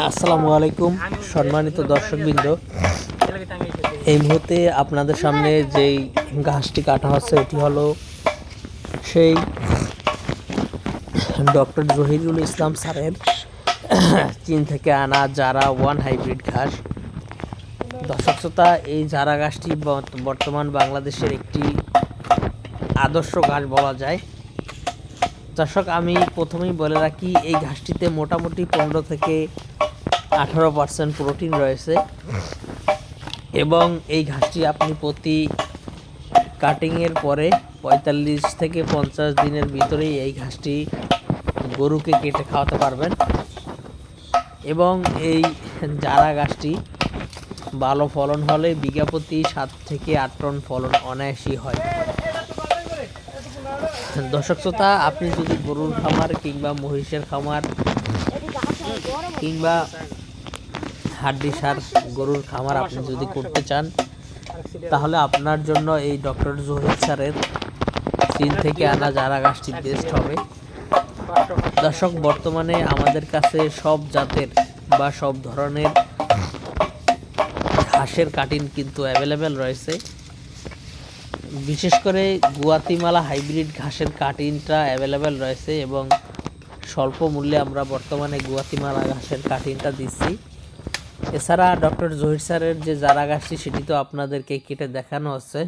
আসসালামু আলাইকুম, সম্মানিত দর্শকবৃন্দ। এই মুহূর্তে আপনাদের সামনে যেই ঘাসটি কাটা হচ্ছে, এটি হলো সেই ডক্টর জহিরুল ইসলাম স্যারের চীন থেকে আনা যারা ওয়ান হাইব্রিড ঘাস। দর্শক শ্রোতা, এই জারা ঘাসটি বর্ত- বর্তমান বাংলাদেশের একটি আদর্শ ঘাস বলা যায়। দর্শক, আমি প্রথমেই বলে রাখি, এই ঘাসটিতে মোটামুটি পনেরো থেকে আঠারো পার্সেন্ট প্রোটিন রয়েছে। এবং এই ঘাসটি আপনি প্রতি কাটিংয়ের পরে পঁয়তাল্লিশ থেকে পঞ্চাশ দিনের ভিতরেই এই ঘাসটি গরুকে কেটে খাওয়াতে পারবেন। এবং এই জারা গাছটি ভালো ফলন হলে বিঘা প্রতি সাত থেকে আট টন ফলন অনায়াসই হয়। দর্শক শ্রোতা, আপনি যদি গরুর খামার কিংবা মহিষের খামার কিংবা হাড্ডি সার গরুর খামার আপনি যদি করতে চান, তাহলে আপনার জন্য এই ডক্টর জহির স্যারের চীন থেকে আনা চারা গাছটি বেস্ট হবে। দর্শক, বর্তমানে আমাদের কাছে সব জাতের বা সব ধরনের ঘাসের কাটিং কিন্তু অ্যাভেলেবেল রয়েছে। বিশেষ করে গুয়াতিমালা হাইব্রিড ঘাসের কাটিংটা অ্যাভেলেবেল রয়েছে এবং স্বল্প মূল্যে আমরা বর্তমানে গুয়াতিমালা ঘাসের কাটিংটা দিচ্ছি। এছাড়া ডক্টর জহির স্যারের যে জারাগাছটি সেটি তো আপনাদেরকে কেটে দেখানো হচ্ছে